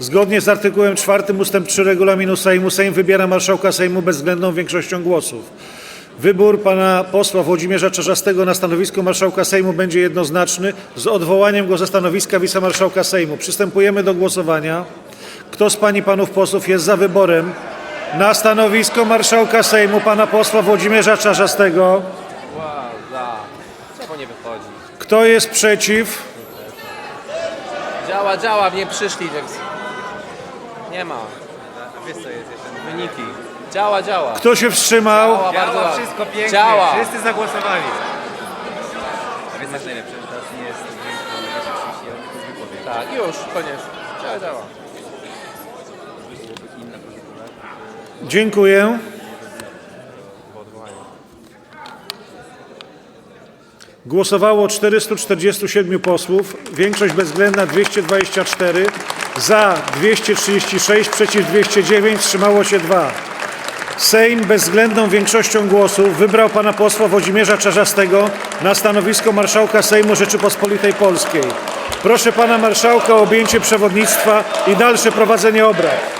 Zgodnie z artykułem 4 ust. 3 regulaminu Sejmu Sejm wybiera marszałka Sejmu bezwzględną większością głosów. Wybór pana posła Włodzimierza Czarzastego na stanowisko marszałka Sejmu będzie jednoznaczny z odwołaniem go ze stanowiska wicemarszałka Sejmu. Przystępujemy do głosowania. Kto z pań i panów posłów jest za wyborem na stanowisko marszałka Sejmu pana posła Włodzimierza Czarzastego? Kto jest przeciw? Działa, działa, nie przyszli. tak Nie ma. A wiesz co jest jeszcze? Wyniki. Działa, działa. Kto się wstrzymał? Działa, bardzo Działa dobrze. wszystko pięknie, Działa. wszyscy zagłosowali. A wiesz, co jest najlepsze, że teraz nie jest wypowiedź. Tak, już, koniec. Działa, działa. Dziękuję. Głosowało 447 posłów, większość bezwzględna 224, za 236, przeciw 209, wstrzymało się 2. Sejm bezwzględną większością głosów wybrał pana posła Włodzimierza Czarzastego na stanowisko marszałka Sejmu Rzeczypospolitej Polskiej. Proszę pana marszałka o objęcie przewodnictwa i dalsze prowadzenie obrad.